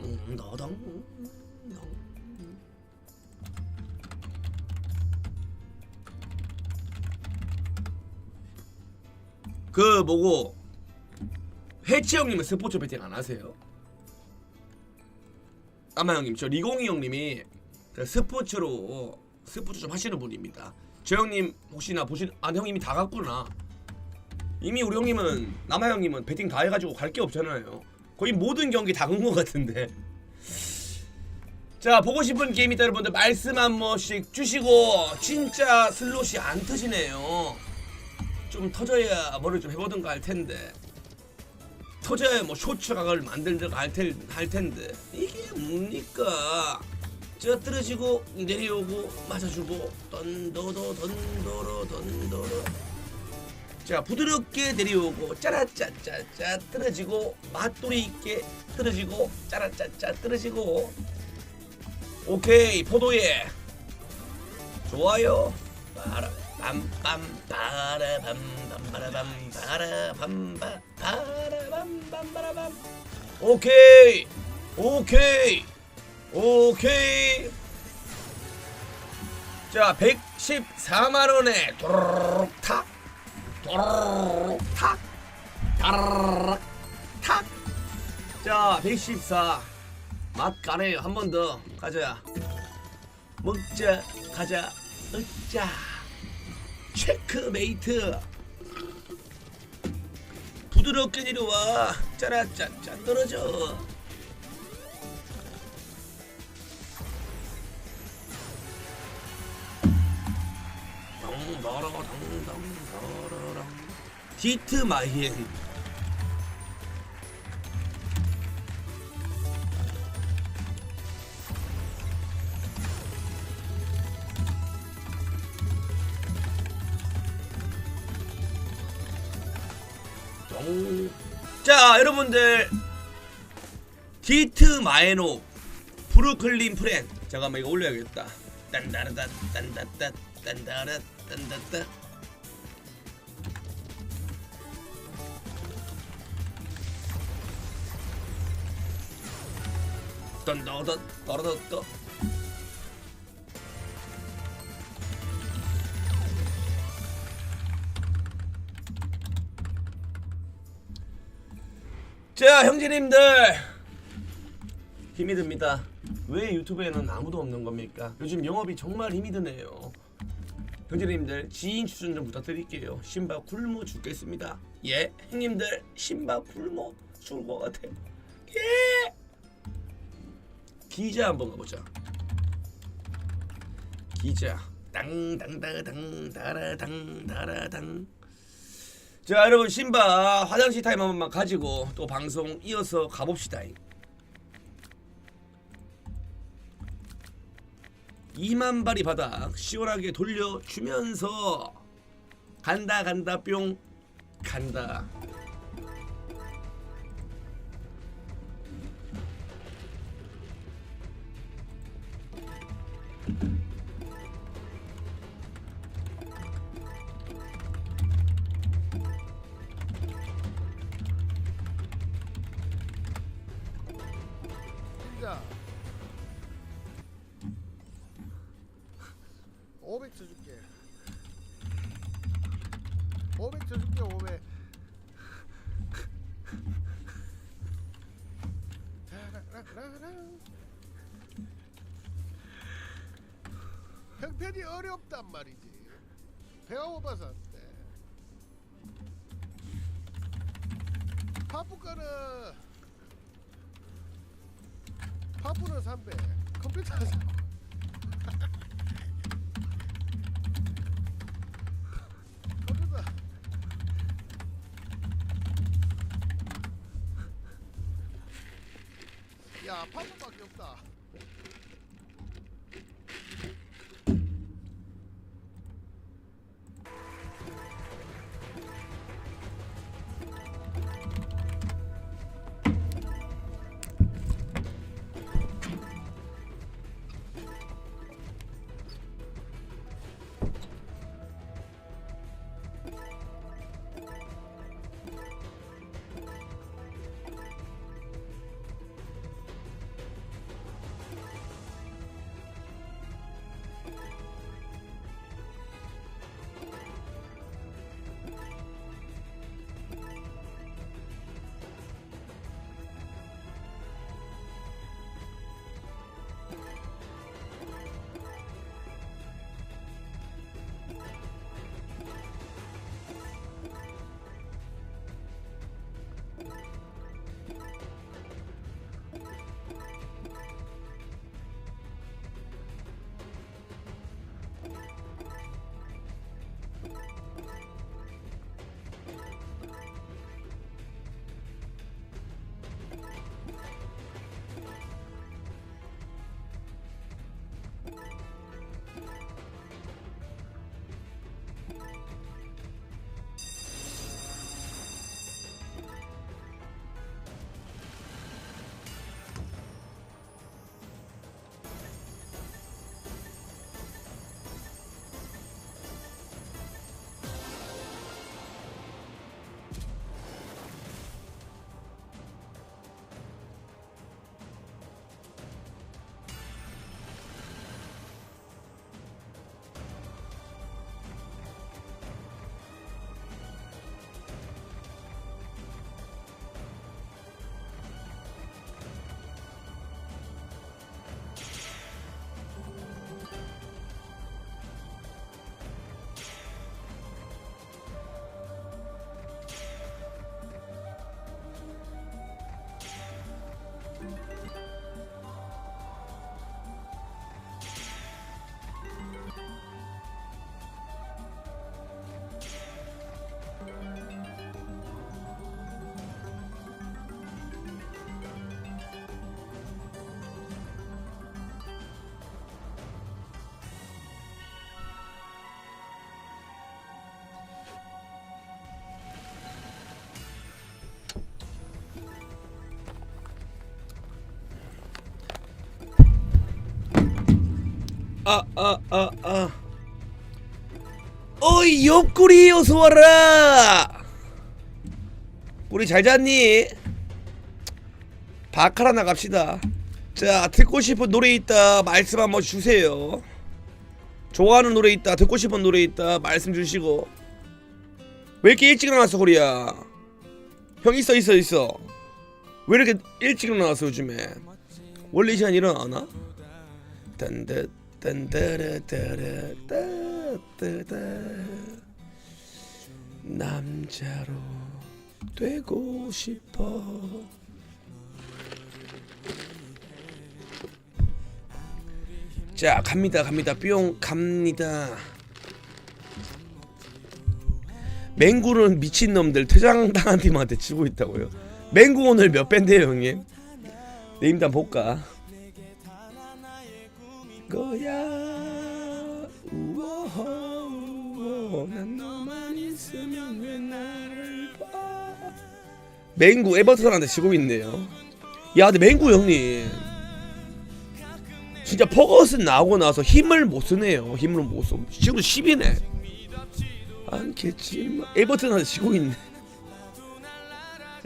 덩더덩 그 뭐고 해치 형님은 스포츠 배팅 안 하세요? 아마 형님 저 리공이 형님이 그 스포츠로 스포츠 좀 하시는 분입니다. 저 형님 혹시나 보신 아 형님이 다 갔구나. 이미 우리 형님은 남아 형님은 배팅 다 해가지고 갈 게 없잖아요. 거의 모든 경기 다간것 같은데. 자 보고 싶은 게임 있다 여러분들 말씀 한 번씩 주시고 진짜 슬롯이 안 터지네요. 좀 터져야 뭐를 좀 해보든가 할 텐데. 터져야 뭐 쇼츠 각을 만들든가 할, 텐, 할 텐데 이게 뭡니까? 저 떨어지고 내려오고 맞아주고 던도도 던도로 던도로 자 부드럽게 내려오고 짜라짜짜짜 떨어지고 맛돌이 있게 떨어지고 짜라짜짜 떨어지고. 오케이 포도에. 좋아요. 바라 빰빰 바라밤 빰바라밤 바라밤바 바라밤 빰바라밤 오케이 오케이 오케이. 자 114만원에 도르륵 탁 탁 다르륵 탁자 114 맛 가네요 한 번 더 가자 먹자 가자 으짜 체크메이트. 부드럽게 내려와. 짜라짜짜 떨어져. 덩 더러덩덩 더러렁 디트 마히엔 똥. 자 여러분들. 디트 마에노 브루클린 프렌. 잠깐만 이거 올려야겠다. 딴다르다 딴다따 딴다라 딴다따 딴다다 따라다따 자 형제님들. 힘이 듭니다. 왜 유튜브에는 아무도 없는 겁니까? 요즘 영업이 정말 힘이 드네요. 형제님들 지인 추천 좀 부탁드릴게요. 신바 굶어 죽겠습니다. 예 형님들 신바 굶어 죽을 것 같아요 예 기자 한번 가보자. 기자. 땅땅따당 다라당 다라당. 자 여러분 신바 화장실 타임 한 번만 가지고 또 방송 이어서 가봅시다. 2만 발이 바닥 시원하게 돌려주면서 간다 간다 뿅. 간다 안돼 파프가는 파프는 300 컴퓨터 사고 아 아 아 아. 어이 옆구리 어서 와라. 우리 잘 잤니? 바카라 나갑시다. 자 듣고 싶은 노래 있다 말씀 한번 주세요. 좋아하는 노래 있다 듣고 싶은 노래 있다 말씀 주시고 왜 이렇게 일찍 일어났어 코리야? 형 있어 있어 있어. 왜 이렇게 일찍 일어났어 요즘에? 원래 이 시간 일어나나? 딴다 남자로 되고 싶어. 자 갑니다 갑니다. 뿅 갑니다. 맹구는 미친놈들 퇴장당한 팀한테 지고 있다고요? 맹구 오늘 몇 밴데요 형님? 내 임단 볼까 거야. 우워 난 너만 있으면 왜 나를 봐? 맹구 에버턴한테 지고 있네요. 야 근데 맹구 형님. 진짜 퍼거슨 나오고 나서 힘을 못 쓰네요. 힘을 못 써. 지금 10이네. 않겠지만 에버턴한테 지고 있네.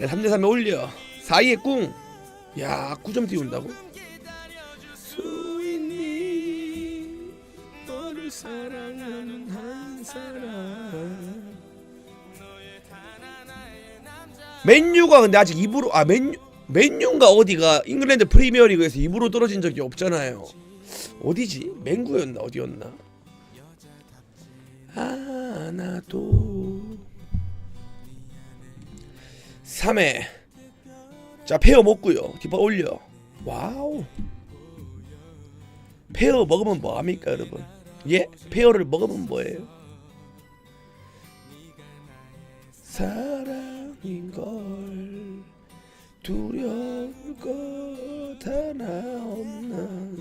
자, 3대3에 올려. 4위에 꿍야 9점 띄운다고? 맨유가 근데 아직 2부로 아 맨유 맨유가 어디가 잉글랜드 프리미어리그에서 2부로 떨어진 적이 없잖아요. 어디지? 맹구였나 어디였나? 하나도 3회 자 페어 먹고요 뒷발 올려 와우 페어 먹으면 뭐합니까 여러분 예? 페어를 먹으면 뭐예요? 사랑 인걸 두려울 것 하나 없는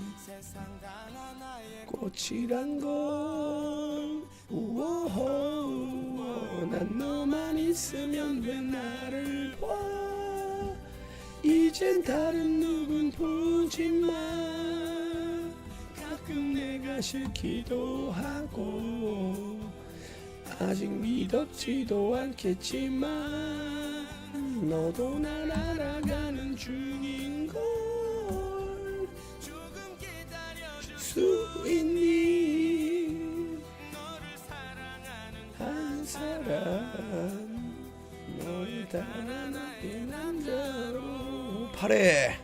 꽃이란 걸 우워호 우워 난 너만 있으면 왜 나를 봐? 이젠 다른 누군 보지 마. 가끔 내가 싫기도 하고 아직 믿었지도 않겠지만 너도 날 알아가는 중인걸 수 있니? 한 사람 너의 단 하나의 남자로. 팔에.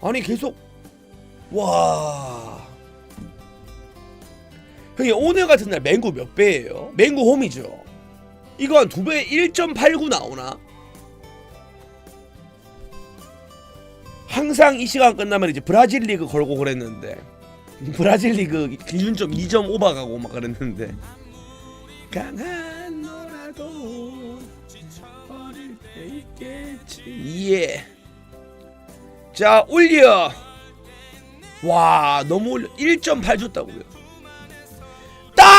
아니 계속. 와 형이 오늘 같은 날 맹구 몇 배예요? 맹구 홈이죠. 이거 한 두배 1.89 나오나? 항상 이 시간 끝나면 이제 브라질 리그 걸고 그랬는데 브라질 리그 기준점 2점 오버가고 막 그랬는데 강한 너라도 어릴 때 있겠지 예. 자 올려 와 너무 올려 1.8 줬다고요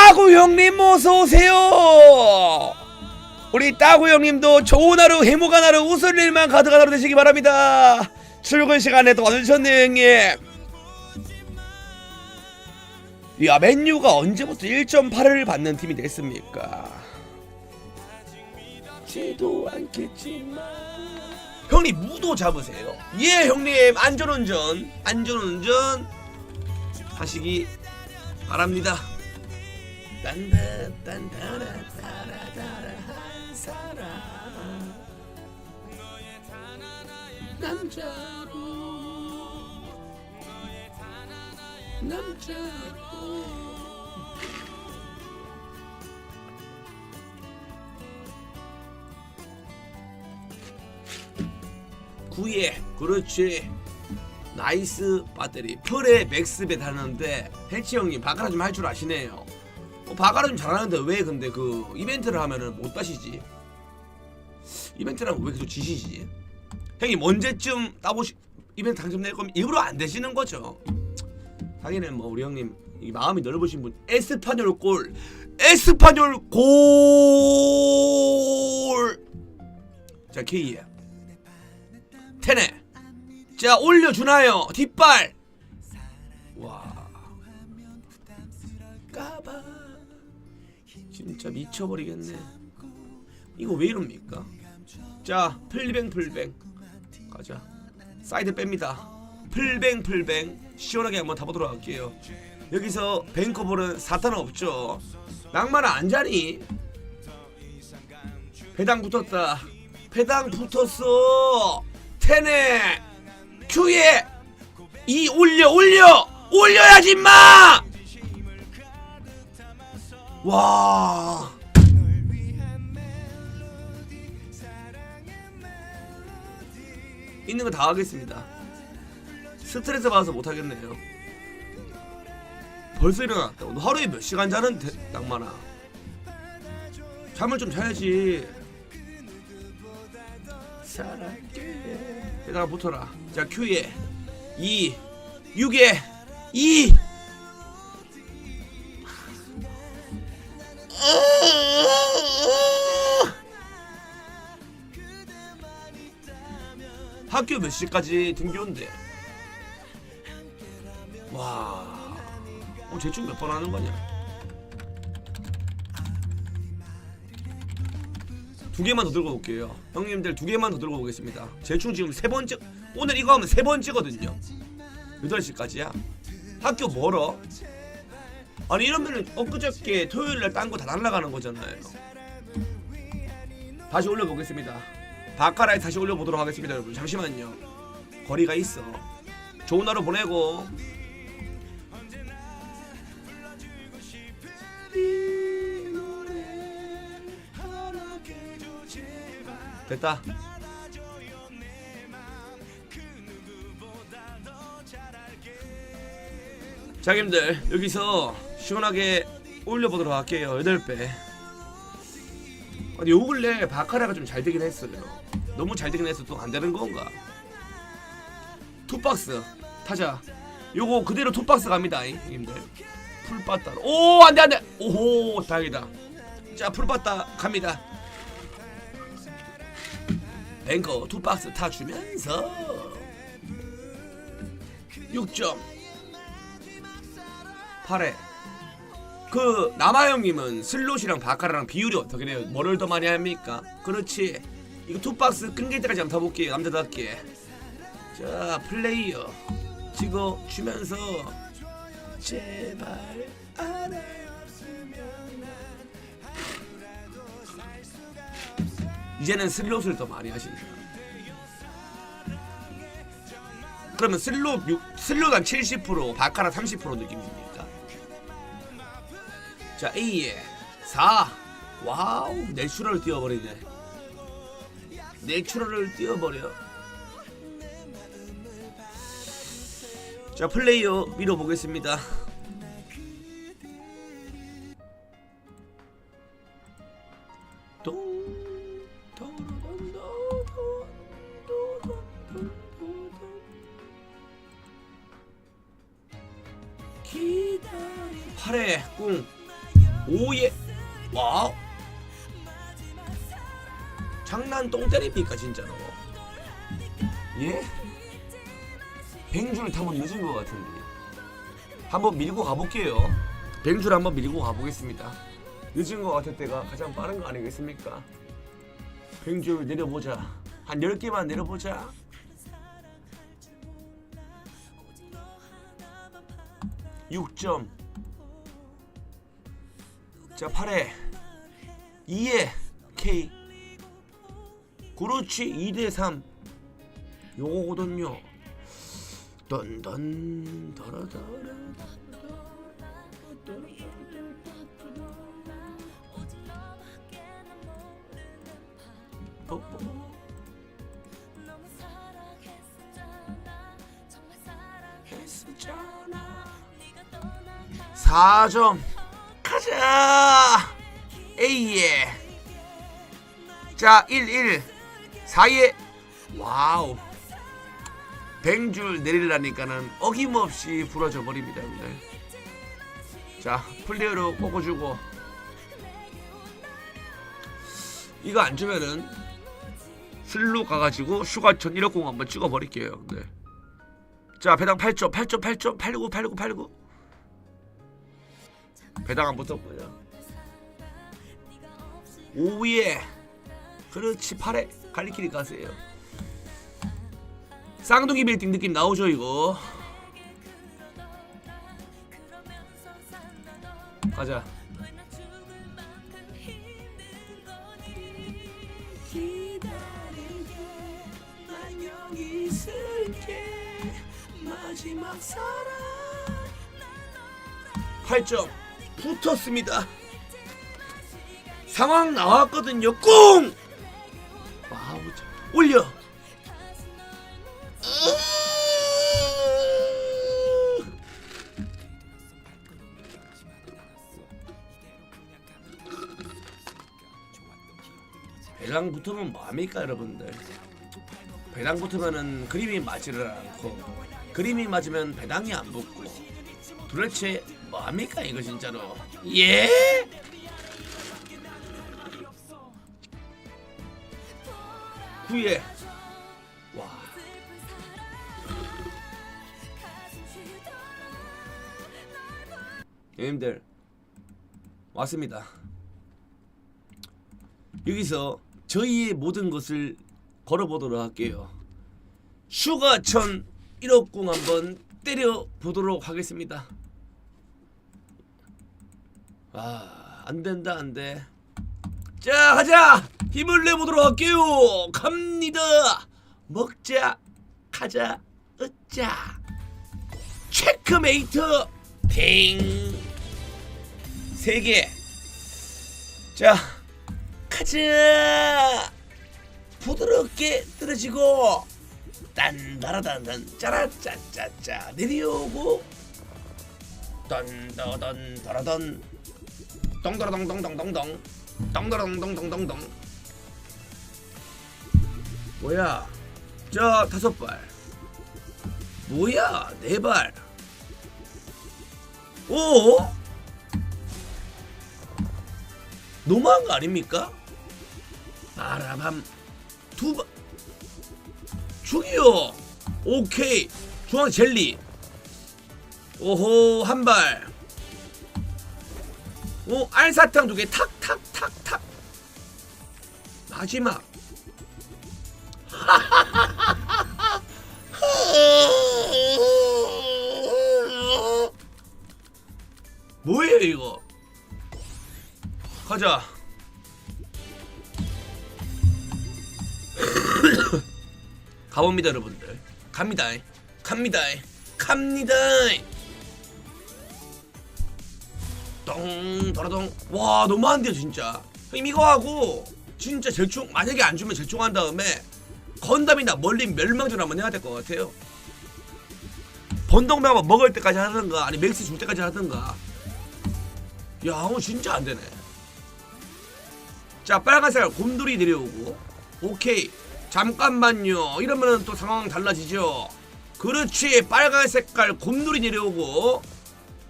따구 형님 어서 오세요. 우리 따구 형님도 좋은 하루, 행복한 하루, 웃을 일만 가득한 하루 되시기 바랍니다. 출근 시간에 또 와주셨네요, 형님. 야, 맨유가 언제부터 1.8을 받는 팀이 됐습니까? 지도 않겠지만. 형님 무도 잡으세요. 예, 형님 안전운전, 안전운전 하시기 바랍니다. 남자로 남자로 구예 그렇지. 나이스 배터리. 풀에 맥스벳 하는데 해치 형님 바카라 좀 할 줄 아시네요 어, 바가라 좀 잘하는데 왜 근데 그 이벤트를 하면은 못 따시지? 이벤트를 하면 왜 계속 지시지? 형님 언제쯤 따보시 이벤트 당첨될 거면 일부러 안 되시는 거죠? 하기는 뭐 우리 형님 이 마음이 넓으신 분 에스파뇰 골 에스파뇰 골! 자 K에 테네 자 올려주나요 뒷발 진짜 미쳐버리겠네. 이거 왜 이럽니까? 자, 풀뱅 풀뱅 가자. 사이드 뺍니다. 풀뱅 풀뱅 시원하게 한번 타보도록 할게요. 여기서 뱅커볼은 사탄 없죠. 낭만아 안 자니? 배당 붙었다. 배당 붙었어. 테네 큐에 이 올려 올려 올려야지 임마. 와. 있는 거 다 하겠습니다. 스트레스 받아서 못 하겠네요. 벌써 일어났다. 너 하루에 몇 시간 자는데 낭만아? 잠을 좀 자야지. 사랑해. 여기다가 붙어라. 자 Q에 2 6에 2 학교 몇 시까지 등교인데? 와, 어, 재충 몇 번 하는 거냐? 두 개만 더 들고 올게요. 형님들 두 개만 더 들고 오겠습니다. 재충 지금 세 번째, 오늘 이거 하면 세 번째거든요. 8시까지야. 학교 멀어? 아니 이러면은 엊그저께 토요일날 딴 거 다 날라가는 거잖아요. 다시 올려보겠습니다. 바카라에 다시 올려보도록 하겠습니다 여러분. 잠시만요. 거리가 있어. 좋은 하루 보내고. 됐다. 자님들 여기서 시원하게 올려보도록 할게요. 8배. 아니 요 근래 바카라가 좀 잘 되긴 했어요. 너무 잘 되긴 해서 또 안 되는 건가? 투박스 타자. 요거 그대로 투박스 갑니다, 이 형님들. 풀빠따. 오 안돼 안돼. 오호 다행이다. 자 풀빠따 갑니다. 뱅커 투박스 타 주면서 6점 8회 그 남아 형님은 슬롯이랑 바카라랑 비율이 어떻게 돼요? 뭐를 더 많이 합니까? 그렇지. 이거 투박스 끊길 때까지 한번 타볼게요. 남자답게. 자 플레이어 찍어 주면서 제발 이제는 슬롯을 더 많이 하신다. 그러면 슬롯 6, 슬롯 한70% 바카라 30% 느낌입니까? 자 A에 4 와우 내추럴 띄워버리네 내추럴을 띄워버려 자 플레이어 밀어보겠습니다 8회 꿍 오예 와우 장난 똥 때립니까 진짜로 예? 뱅줄 타면 늦은 것 같은데. 한번 밀고 가볼게요. 뱅줄 한번 밀고 가보겠습니다. 늦은 것 같을 때가 가장 빠른 거 아니겠습니까? 뱅줄 내려보자. 한 10개만 내려보자. 육점. 자 8회 2에 K 그렇지 2대3 요거거든요. 던던 더러더러 뽀뽀 4점. 가자! A에. 자 1, 1 4에 와우. 뱅줄 내리려니까는 어김없이 부러져 버립니다 여러분들. 자 플레이어로 꺾어주고. 이거 안 주면은 슬로 가가지고 슈가천 1억 공 한번 찍어 버릴게요 네. 자 배당 8점 8점 8점 89 89 89 배당 안 붙었고요. 오위에 그렇지 팔에 갈리키리 가세요. 쌍둥이 빌딩 느낌 나오죠 이거? 가자. 난 여기 있을게 마지막 사랑 8점. 붙었습니다. 상황 나왔거든요. 꿍. 올려. 배당 붙으면 뭐합니까 여러분들? 배당 붙으면은 그림이 맞지를 않고 그림이 맞으면 배당이 안 붙고 도대체 뭐합니까 이거 진짜로? 예? 구예 와. 형님들 왔습니다. 여기서 저희의 모든 것을 걸어보도록 할게요. 슈가천 1억궁 한번 때려보도록 하겠습니다. 아 안된다 안돼 자 하자! 힘을 내보도록 할게요. 갑니다. 먹자 가자 으짜. 체크메이트. 팅 세개. 자 가자! 부드럽게 떨어지고 딴다라단단 짜라짜짜짜 내려오고 던더던 더라던 덩더라덩덩덩덩덩 덩더라덩덩덩덩덩 뭐야? 자 다섯 발. 뭐야? 네발. 오 너무한 거 아닙니까? 바라밤 두발 저기요 오케이. 중앙 젤리. 오호 한발 오 알사탕 두 개. 탁 탁 탁 탁. 마지막. 뭐예요 이거? 가자. 가봅니다 여러분들. 갑니다. 갑니다. 갑니다 똥 도라동 와 너무한데요 진짜. 형님 이거 하고 진짜 제총 만약에 안 주면 제총한 다음에 건담이나 멀린 멸망전 한번 해야 될 것 같아요. 번동배 한번 먹을 때까지 하든가 아니 맥스 줄 때까지 하든가. 야 오늘 진짜 안 되네. 자 빨간색 곰돌이 내려오고. 오케이. 잠깐만요. 이러면은 또 상황 달라지죠? 그렇지. 빨간 색깔 곰돌이 내려오고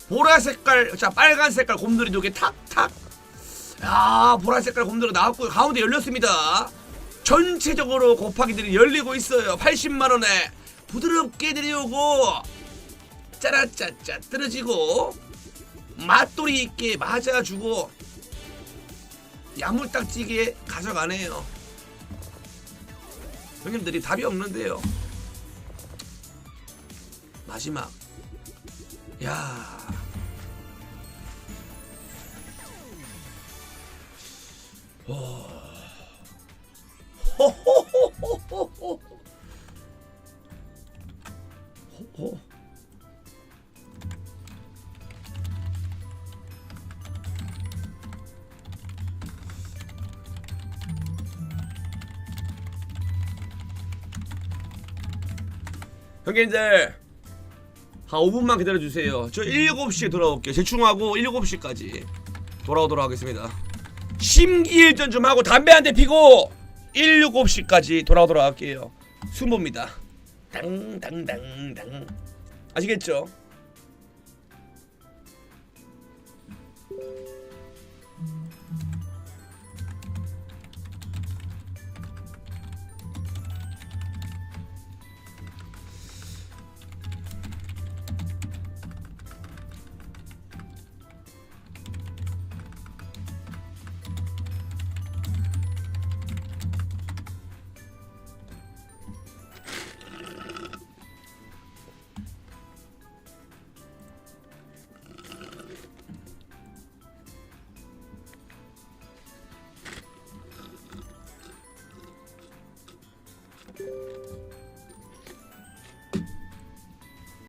보라 색깔 자 빨간 색깔 곰돌이 두 개 탁탁. 야 보라 색깔 곰돌이 나왔고 가운데 열렸습니다. 전체적으로 곱하기들이 열리고 있어요. 80만 원에. 부드럽게 내려오고 짜라짜짜 떨어지고 맛돌이 있게 맞아주고 야물딱지게 가져가네요. 형님들이 답이 없는데요. 마지막. 야 호호호호호호 호호 형님들 한 5분만 기다려주세요. 저 7시에 돌아올게요. 제충하고 7시까지 돌아오도록 하겠습니다 심기일전 좀 하고 담배 한 대 피고 7시까지 돌아오도록 할게요. 순보입니다. 당당당당. 아시겠죠?